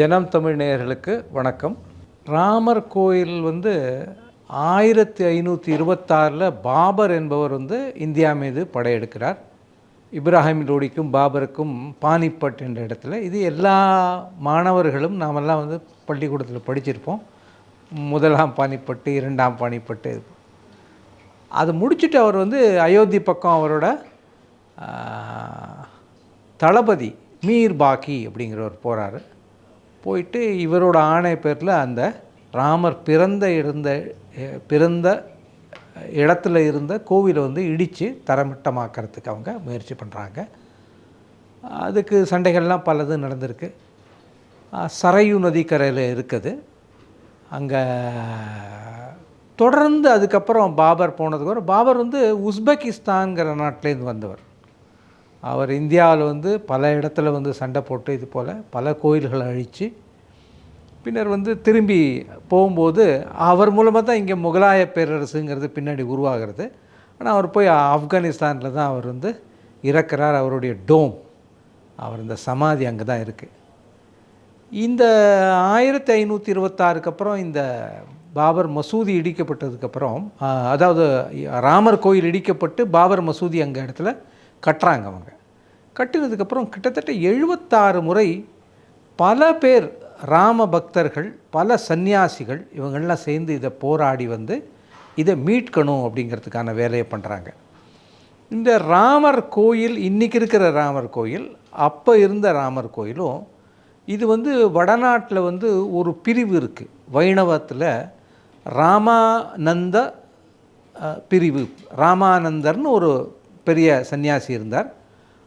ஜனம் தமிழ் நேயர்களுக்கு வணக்கம். ராமர் கோயில் வந்து ஆயிரத்தி ஐநூற்றி இருபத்தாறில் பாபர் என்பவர் வந்து இந்தியா மீது படையெடுக்கிறார். இப்ராஹிம் லோடிக்கும் பாபருக்கும் பானிப்பட் என்ற இடத்துல. இது எல்லா மாணவர்களும் நாமெல்லாம் வந்து பள்ளிக்கூடத்தில் படிச்சிருப்போம். முதலாம் பானிப்பட்டு இரண்டாம் பானிப்பட்டு அது முடிச்சுட்டு அவர் வந்து அயோத்தி பக்கம் அவரோட தளபதி மீர் பாக்கி அப்படிங்கிறவர் போகிறாரு போயிட்டு இவரோட ஆணை பேரில் அந்த ராமர் பிறந்த இருந்த பிறந்த இடத்துல இருந்த கோவிலை வந்து இடித்து தரமட்டமாக்கிறதுக்கு அவங்க முயற்சி பண்ணுறாங்க அதுக்கு சண்டைகள்லாம் பலது நடந்திருக்கு. சரையு நதிக்கரையில் இருக்குது. அங்கே தொடர்ந்து அதுக்கப்புறம் பாபர் போனதுக்கப்புறம் பாபர் வந்து உஸ்பெகிஸ்தான்கிற நாட்டிலேருந்து வந்தவர். அவர் இந்தியாவில் வந்து பல இடத்துல வந்து சண்டை போட்டு இது போல் பல கோயில்களை அழித்து பின்னர் வந்து திரும்பி போகும்போது அவர் மூலமாக தான் இங்கே முகலாய பேரரசுங்கிறது பின்னாடி உருவாகிறது. ஆனால் அவர் போய் ஆப்கானிஸ்தானில் தான் அவர் வந்து இறக்கிறார். அவருடைய டோம் அவர் இந்த சமாதி அங்கே தான் இருக்குது இந்த ஆயிரத்தி ஐநூற்றி இருபத்தாறுக்கு அப்புறம் இந்த பாபர் மசூதி இடிக்கப்பட்டதுக்கப்புறம் அதாவது ராமர் கோயில் இடிக்கப்பட்டு பாபர் மசூதி அங்கே இடத்துல கட்டுறாங்க அவங்க. கட்டினதுக்கப்புறம் கிட்டத்தட்ட எழுபத்தாறு முறை பல பேர் ராம பக்தர்கள் பல சந்நியாசிகள் இவங்கெல்லாம் சேர்ந்து இதை போராடி வந்து இதை மீட்கணும் அப்படிங்கிறதுக்கான வேலையை பண்ணுறாங்க இந்த ராமர் கோயில் இன்றைக்கி இருக்கிற ராமர் கோயில் அப்போ இருந்த ராமர் கோயிலும் இது வந்து வடநாட்டில் வந்து ஒரு பிரிவு இருக்குது வைணவத்தில் ராமானந்த பிரிவு. ராமானந்தர்னு ஒரு பெரிய சன்னியாசி இருந்தார்.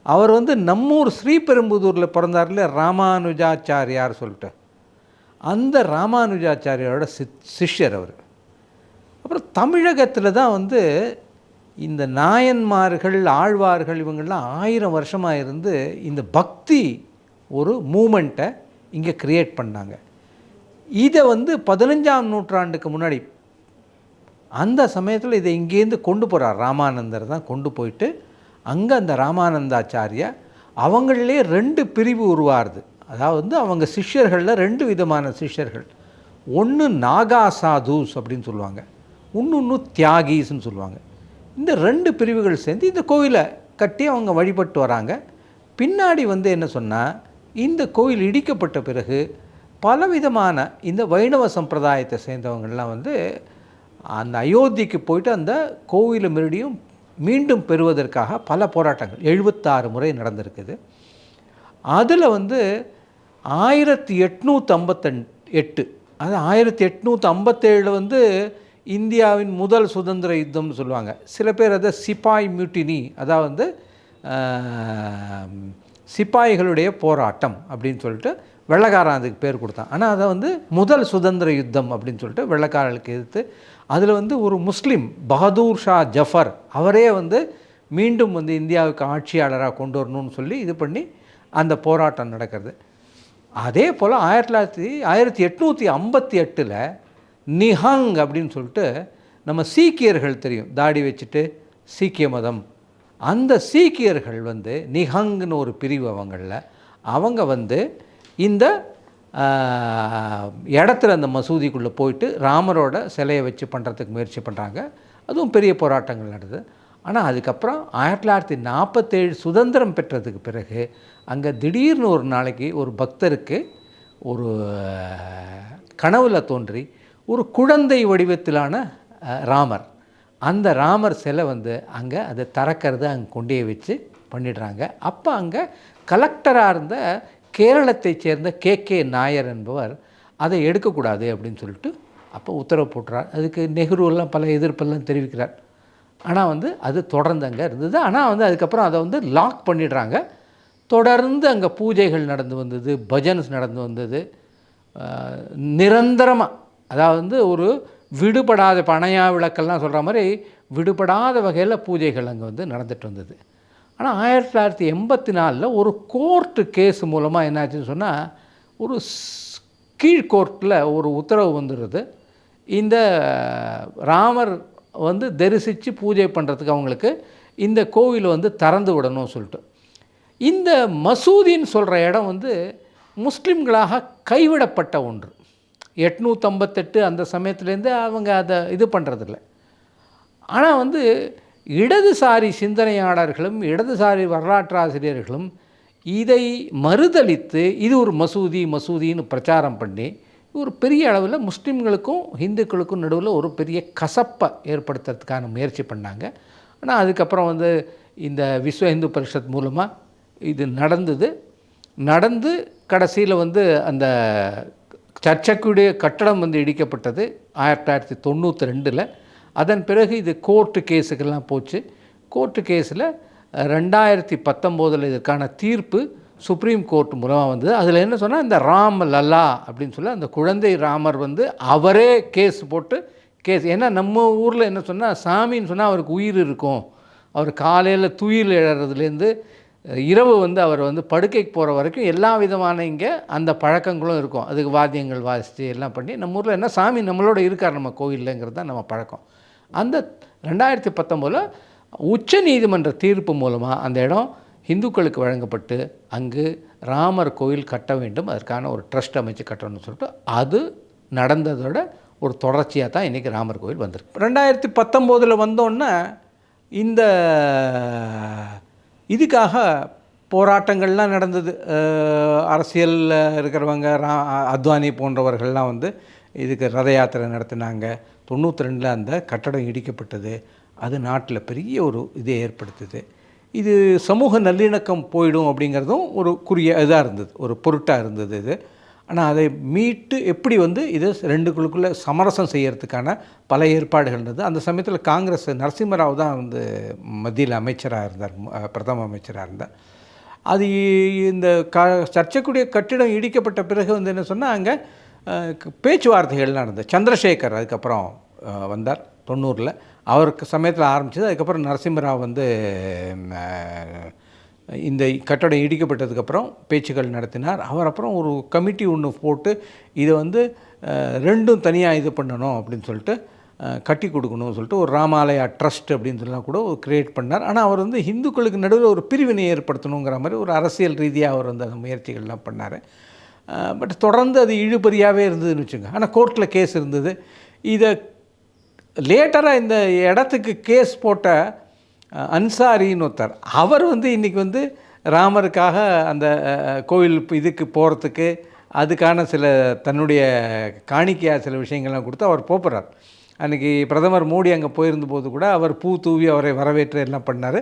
அவர் வந்து நம்மூர் ஸ்ரீபெரும்புதூரில் பிறந்தார்ல ராமானுஜாச்சாரியார் சொல்லிட்டு. அந்த ராமானுஜாச்சாரியாரோட சித் சிஷ்யர் அவர். அப்புறம் தமிழகத்தில் தான் வந்து இந்த நாயன்மார்கள் ஆழ்வார்கள் இவங்கள்லாம் ஆயிரம் வருஷமாக இருந்து இந்த பக்தி ஒரு மூமெண்ட்டை இங்கே க்ரியேட் பண்ணாங்க. இதை வந்து பதினஞ்சாம் நூற்றாண்டுக்கு முன்னாடி அந்த சமயத்தில் இதை இங்கேருந்து கொண்டு போகிறார் ராமானந்தர் தான் கொண்டு போயிட்டு அங்கே அந்த ராமானந்தாச்சாரியா அவங்களிலே ரெண்டு பிரிவு உருவாருது. அதாவது வந்து அவங்க சிஷ்யர்களில் ரெண்டு விதமான சிஷ்யர்கள். ஒன்று நாகா சாதுஸ் அப்படின்னு சொல்லுவாங்க. இன்னொன்று தியாகீஸ்னு சொல்லுவாங்க. இந்த ரெண்டு பிரிவுகள் சேர்ந்து இந்த கோவிலை கட்டி அவங்க வழிபட்டு வராங்க. பின்னாடி வந்து என்ன சொன்னால் இந்த கோயில் இடிக்கப்பட்ட பிறகு பலவிதமான இந்த வைணவ சம்பிரதாயத்தை சேர்ந்தவங்கள்லாம் வந்து அந்த அயோத்திக்கு போயிட்டு அந்த கோவிலை மறுபடியும் மீண்டும் பெறுவதற்காக பல போராட்டங்கள். எழுபத்தாறு முறை நடந்திருக்குது. அதில் வந்து ஆயிரத்தி எட்நூற்றம்பத்தெண் எட்டு அது ஆயிரத்தி எட்நூற்றி ஐம்பத்தேழில் வந்து இந்தியாவின் முதல் சுதந்திர யுத்தம்னு சொல்லுவாங்க. சில பேர் அதை சிப்பாய் மியூட்டினி அதாவது வந்து சிப்பாய்களுடைய போராட்டம் அப்படின்னு சொல்லிட்டு வெள்ளக்காரன் அதுக்கு பேர் கொடுத்தான். ஆனால் அதை வந்து முதல் சுதந்திர யுத்தம் அப்படின்னு சொல்லிட்டு வெள்ளக்காரர்களுக்கு எதிர்த்து அதில் வந்து ஒரு முஸ்லீம் பகதூர் ஷா ஜஃபர் அவரே வந்து மீண்டும் வந்து இந்தியாவுக்கு ஆட்சியாளராக கொண்டு வரணும்னு சொல்லி இது பண்ணி அந்த போராட்டம் நடக்கிறது. அதே போல் ஆயிரத்தி தொள்ளாயிரத்தி ஆயிரத்தி எட்நூற்றி ஐம்பத்தி எட்டில் நிஹங் அப்படின்னு சொல்லிட்டு நம்ம சீக்கியர்கள் தெரியும். தாடி வச்சுட்டு சீக்கிய மதம். அந்த சீக்கியர்கள் வந்து நிஹங்னு ஒரு பிரிவு அவங்களில். அவங்க வந்து இந்த இடத்துல அந்த மசூதிக்குள்ளே போயிட்டு ராமரோட சிலையை வச்சு பண்ணுறதுக்கு முயற்சி பண்ணுறாங்க. அதுவும் பெரிய போராட்டங்கள் நடந்தது. ஆனால் அதுக்கப்புறம் ஆயிரத்தி தொள்ளாயிரத்தி நாற்பத்தேழு சுதந்திரம் பெற்றதுக்கு பிறகு அங்கே திடீர்னு ஒரு நாளைக்கு ஒரு பக்தருக்கு ஒரு கனவில் கனவுல தோன்றி ஒரு குழந்தை வடிவத்திலான ராமர். அந்த ராமர் சிலை வந்து அங்கே அதை திறக்கிறது அங்கே கொண்டே வச்சு பண்ணிடுறாங்க. அப்போ அங்கே கலெக்டராக இருந்த கேரளத்தைச் சேர்ந்த கே கே நாயர் என்பவர் அதை எடுக்கக்கூடாது அப்படின்னு சொல்லிட்டு அப்போ உத்தரவு போட்டுறார். அதுக்கு நெஹ்ருவெல்லாம் பல எதிர்ப்பெல்லாம் தெரிவிக்கிறார். ஆனால் வந்து அது தொடர்ந்து அங்கே இருந்தது. ஆனால் வந்து அதுக்கப்புறம் அதை வந்து லாக் பண்ணிடுறாங்க. தொடர்ந்து அங்கே பூஜைகள் நடந்து வந்தது பஜன்ஸ் நடந்து வந்தது. நிரந்தரமாக அதாவது வந்து ஒரு விடுபடாத பனையா விளக்கெல்லாம் சொல்கிற மாதிரி விடுபடாத வகையில் பூஜைகள் அங்கே வந்து நடந்துட்டு வந்தது. ஆனால் ஆயிரத்தி தொள்ளாயிரத்தி எண்பத்தி நாலில் ஒரு கோர்ட்டு கேஸ் மூலமாக என்னாச்சுன்னு சொன்னால் ஒரு ஸ்- கீழ் கோர்ட்டில் ஒரு உத்தரவு வந்துடுது இந்த ராமர் வந்து தரிசித்து பூஜை பண்ணுறதுக்கு அவங்களுக்கு இந்த கோவில் வந்து திறந்து விடணும் சொல்லிட்டு. இந்த மசூதின்னு சொல்கிற இடம் வந்து முஸ்லீம்களாக கைவிடப்பட்ட ஒன்று. எட்நூற்றம்பத்தெட்டு அந்த சமயத்துலேருந்து அவங்க அதை இது பண்ணுறதில்ல ஆனால் வந்து இடதுசாரி சிந்தனையாளர்களும் இடதுசாரி வரலாற்றாசிரியர்களும் இதை மறுதளித்து இது ஒரு மசூதி மசூதின்னு பிரச்சாரம் பண்ணி ஒரு பெரிய அளவில் முஸ்லீம்களுக்கும் இந்துக்களுக்கும் நடுவில் ஒரு பெரிய கசப்பை ஏற்படுத்துறதுக்கான முயற்சி பண்ணாங்க. ஆனால் அதுக்கப்புறம் வந்து இந்த விஸ்வ இந்து பரிஷத் மூலமாக இது நடந்தது. நடந்து கடைசியில் வந்து அந்த சர்ச்சைக்குடைய கட்டடம் வந்து இடிக்கப்பட்டது ஆயிரத்தி தொள்ளாயிரத்தி தொண்ணூற்றி ரெண்டில். அதன் பிறகு இது கோர்ட்டு கேஸுக்கெல்லாம் போச்சு. கோர்ட்டு கேஸில் ரெண்டாயிரத்தி பத்தொம்போதில் இதற்கான தீர்ப்பு சுப்ரீம் கோர்ட் மூலமாக வந்தது. அதில் என்ன சொன்னால் இந்த ராம் லல்லா அப்படின்னு சொல்லி அந்த குழந்தை ராமர் வந்து அவரே கேஸ் போட்டு கேஸ் ஏன்னா நம்ம ஊரில் என்ன சொன்னால் சாமின்னு சொன்னால் அவருக்கு உயிர் இருக்கும். அவர் காலையில் துயில் எழறதுலேருந்து இரவு வந்து அவர் வந்து படுக்கைக்கு போகிற வரைக்கும் எல்லா விதமான இங்கே அந்த பழக்கங்களும் இருக்கும். அதுக்கு வாத்தியங்கள் வாசித்து எல்லாம் பண்ணி நம்ம ஊரில் என்ன சாமி நம்மளோட இருக்கார் நம்ம கோயில்லங்கிறது தான் நம்ம பழக்கம். அந்த ரெண்டாயிரத்தி பத்தொம்போதில் உச்ச நீதிமன்ற தீர்ப்பு மூலமாக அந்த இடம் இந்துக்களுக்கு வழங்கப்பட்டு அங்கு ராமர் கோயில் கட்ட வேண்டும். அதற்கான ஒரு ட்ரஸ்ட் அமைச்சு கட்டணும்னு சொல்லிட்டு அது நடந்ததோட ஒரு தொடர்ச்சியாக தான் இன்றைக்கி ராமர் கோயில் வந்திருக்கு. ரெண்டாயிரத்தி பத்தொம்போதில் வந்தோன்னே இந்த இதுக்காக போராட்டங்கள்லாம் நடந்தது. அரசியலில் இருக்கிறவங்க ரா அத்வானி போன்றவர்கள்லாம் வந்து இதுக்கு ரத யாத்திரை நடத்தினாங்க. தொண்ணூற்றி ரெண்டில் அந்த கட்டடம் இடிக்கப்பட்டது. அது நாட்டில் பெரிய ஒரு இதை ஏற்படுத்துது. இது சமூக நல்லிணக்கம் போயிடும் அப்படிங்கிறதும் ஒரு குறிய இதாக இருந்தது. ஒரு பொருட்டாக இருந்தது இது. ஆனால் அதை மீட்டு எப்படி வந்து இதை ரெண்டுக்குள்ளுக்குள்ளே சமரசம் செய்கிறதுக்கான பல ஏற்பாடுகள் இருந்தது. அந்த சமயத்தில் காங்கிரஸ் நரசிம்மராவ் தான் வந்து மத்தியில் அமைச்சராக இருந்தார். பிரதம அமைச்சராக இருந்தார். அது இந்த க சர்ச்சைக்குரிய கட்டிடம் இடிக்கப்பட்ட பிறகு வந்து என்ன சொன்னால் அங்கே பேச்சுவார்த்தைகள் நடந்தது. சந்திரசேகர் அதுக்கப்புறம் வந்தார். தொண்ணூறில். அவருக்கு சமயத்தில் ஆரம்பிச்சது. அதுக்கப்புறம் நரசிம்மராவ் வந்து இந்த கட்டடம் இடிக்கப்பட்டதுக்கப்புறம் பேச்சுக்கள் நடத்தினார். அவர் அப்புறம் ஒரு கமிட்டி ஒன்று போட்டு இதை வந்து ரெண்டும் தனியாக இது பண்ணணும் அப்படின்னு சொல்லிட்டு கட்டி கொடுக்கணும்னு சொல்லிட்டு ஒரு ராமாலயா ட்ரஸ்ட் அப்படின்னு சொல்லலாம் கூட ஒரு கிரியேட் பண்ணார். ஆனால் அவர் வந்து இந்துக்களுக்கு நடுவில் ஒரு பிரிவினை ஏற்படுத்தணுங்கிற மாதிரி ஒரு அரசியல் ரீதியாக அவர் வந்து அந்த முயற்சிகள்லாம் பண்ணார். பட் தொடர்ந்து அது இழுபறியாகவே இருந்ததுன்னு வச்சுங்க ஆனால் கோர்ட்டில் கேஸ் இருந்தது. இதை லேட்டராக இந்த இடத்துக்கு கேஸ் போட்ட அன்சாரின்னு ஒருத்தர். அவர் வந்து இன்றைக்கி வந்து ராமருக்காக அந்த கோவில் இதுக்கு போகிறதுக்கு அதுக்கான சில தன்னுடைய காணிக்கையாக சில விஷயங்கள்லாம் கொடுத்து அவர் போப்புறார் அன்றைக்கி பிரதமர் மோடி அங்கே போயிருந்த போது கூட அவர் பூ தூவி அவரை வரவேற்று எல்லாம் பண்ணார்.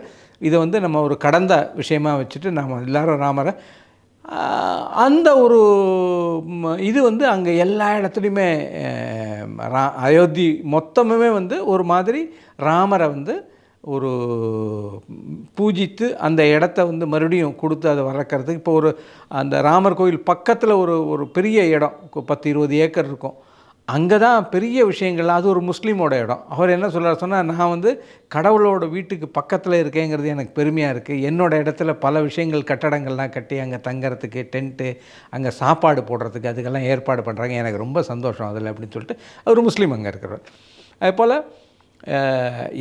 இதை வந்து நம்ம ஒரு கடந்த விஷயமாக வச்சுட்டு நாம் எல்லாரும் ராமரை அந்த ஒரு இது வந்து அங்கே எல்லா இடத்துலையுமே ரா அயோத்தி மொத்தமுமே வந்து ஒரு மாதிரி ராமரை வந்து ஒரு பூஜித்து அந்த இடத்த வந்து மறுபடியும் கொடுத்து அதை வளர்க்குறதுக்கு. இப்போ ஒரு அந்த ராமர் கோயில் பக்கத்தில் ஒரு ஒரு பெரிய இடம். பத்து இருபது ஏக்கர் இருக்கும். அங்கே தான் பெரிய விஷயங்கள் அது ஒரு முஸ்லீமோட இடம். அவர் என்ன சொல்கிறார் சொன்னால் நான் வந்து கடவுளோட வீட்டுக்கு பக்கத்தில் இருக்கேங்கிறது எனக்கு பெருமையாக இருக்குது என்னோட இடத்துல பல விஷயங்கள் கட்டடங்கள்லாம் கட்டி அங்கே தங்கிறதுக்கு டென்ட்டு அங்கே சாப்பாடு போடுறதுக்கு அதுக்கெல்லாம் ஏற்பாடு பண்ணுறாங்க எனக்கு ரொம்ப சந்தோஷம் அதில் அப்படின்னு சொல்லிட்டு அவர் முஸ்லீம் அங்கே இருக்கிறவர். அதே போல்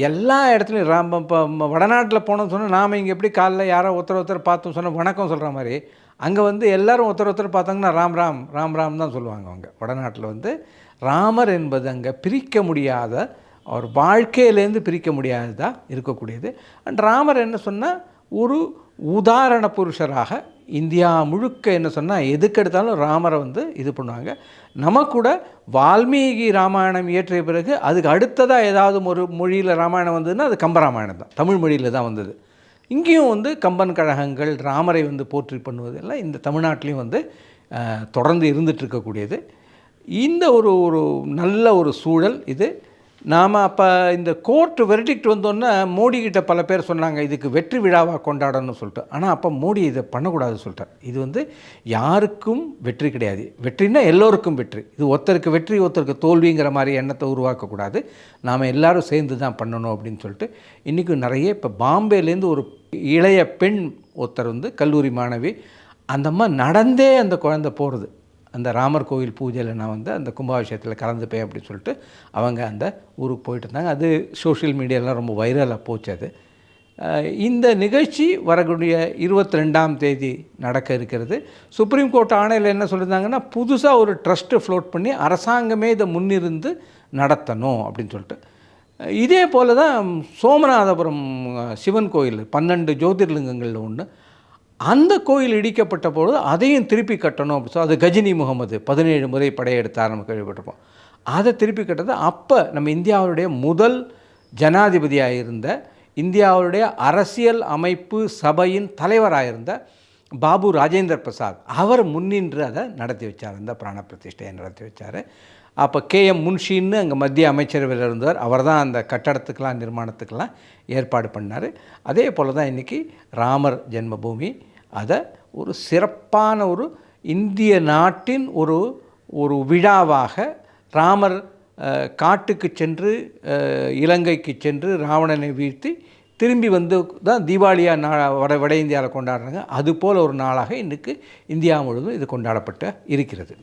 எல்லா இடத்துலையும் ராம் இப்போ வடநாட்டில் போனோம்னு சொன்னால் நாம் இங்கே எப்படி காலைல யாரோ ஒருத்தர் ஒருத்தர் பார்த்தோம் சொன்னால் வணக்கம் சொல்கிற மாதிரி அங்கே வந்து எல்லோரும் ஒருத்தர் ஒருத்தர் பார்த்தாங்கன்னா ராம் ராம் ராம் ராம் தான் சொல்லுவாங்க அவங்க. வடநாட்டில் வந்து ராமர் என்பது அங்கே பிரிக்க முடியாத அவர் வாழ்க்கையிலேருந்து பிரிக்க முடியாததாக இருக்கக்கூடியது. அண்ட் ராமர் என்ன சொன்னால் ஒரு உதாரண புருஷராக இந்தியா முழுக்க என்ன சொன்னால் எதுக்கெடுத்தாலும் ராமரை வந்து இது பண்ணுவாங்க. நம்ம கூட வால்மீகி ராமாயணம் இயற்றிய பிறகு அதுக்கு அடுத்ததாக ஏதாவது ஒரு மொழியில் ராமாயணம் வந்ததுன்னா அது கம்பராமாயணம் தான். தமிழ் மொழியில் தான் வந்தது. இங்கேயும் வந்து கம்பன் கழகங்கள் ராமரை வந்து போற்றி பண்ணுவதெல்லாம் இந்த தமிழ்நாட்டிலையும் வந்து தொடர்ந்து இருந்துகிட்ருக்கக்கூடியது இந்த ஒரு ஒரு நல்ல ஒரு சூழல் இது. நாம் அப்போ இந்த கோர்ட்டு வெர்டிக்ட் வந்தோன்னே மோடிக்கிட்ட பல பேர் சொன்னாங்க இதுக்கு வெற்றி விழாவாக கொண்டாடணும்னு சொல்லிட்டு. ஆனால் அப்போ மோடி இதை பண்ணக்கூடாதுன்னு சொல்லிட்டார். இது வந்து யாருக்கும் வெற்றி கிடையாது. வெற்றினா எல்லோருக்கும் வெற்றி. இது ஒருத்தருக்கு வெற்றி ஒருத்தருக்கு தோல்விங்கிற மாதிரி எண்ணத்தை உருவாக்கக்கூடாது. நாம் எல்லோரும் சேர்ந்து தான் பண்ணணும் அப்படின்னு சொல்லிட்டு இன்றைக்கும் நிறைய இப்போ பாம்பேலேருந்து ஒரு இளைய பெண் ஒருத்தர் வந்து கல்லூரி மாணவி அந்த அம்மா நடந்தே அந்த குழந்தை போகிறது அந்த ராமர் கோவில் பூஜையில் நான் வந்து அந்த கும்பாபிஷேகத்தில் கலந்துப்பேன் அப்படின்னு சொல்லிட்டு அவங்க அந்த ஊருக்கு போயிட்டு இருந்தாங்க. அது சோஷியல் மீடியாலாம் ரொம்ப வைரலாக போச்சு அது. இந்த நிகழ்ச்சி வரக்கூடிய இருபத்தி ரெண்டாம் தேதி நடக்க இருக்கிறது. சுப்ரீம் கோர்ட் ஆணையில் என்ன சொல்லியிருந்தாங்கன்னா புதுசாக ஒரு ட்ரஸ்ட்டு ஃப்ளோட் பண்ணி அரசாங்கமே இதை முன்னிருந்து நடத்தணும் அப்படின்னு சொல்லிட்டு. இதே போல தான் சோமநாதபுரம் சிவன் கோயில் பன்னெண்டு ஜோதிர்லிங்கங்களில் ஒன்று அந்த கோயில் இடிக்கப்பட்ட பொழுது அதையும் திருப்பி கட்டணும் அப்படி சொல்லி அது கஜினி முகமது பதினேழு முறை படையெடுத்தார் நம்ம கேள்விப்பட்டிருப்போம். அதை திருப்பி கட்டது அப்போ நம்ம இந்தியாவுடைய முதல் ஜனாதிபதியாக இருந்த இந்தியாவுடைய அரசியல் அமைப்பு சபையின் தலைவராக இருந்த பாபு ராஜேந்திர பிரசாத் அவர் முன்னின்று அதை நடத்தி வச்சார். அந்த பிராண பிரதிஷ்டையை நடத்தி வச்சார். அப்போ கே எம் முன்ஷின்னு அங்கே மத்திய அமைச்சரவையில் இருந்தார். அவர் தான் அந்த கட்டடத்துக்கெலாம் நிர்மாணத்துக்கெல்லாம் ஏற்பாடு பண்ணார். அதே போல் தான் இன்றைக்கி ராமர் ஜென்மபூமி அதை ஒரு சிறப்பான ஒரு இந்திய நாட்டின் ஒரு ஒரு விழாவாக ராமர் காட்டுக்கு சென்று இலங்கைக்கு சென்று ராவணனை வீழ்த்தி திரும்பி வந்து தான் தீபாவளியாக நா வட வட இந்தியாவில் கொண்டாடுறாங்க. அதுபோல் ஒரு நாளாக இன்றைக்கு இந்தியா முழுவதும் இது கொண்டாடப்பட்டு இருக்கிறது.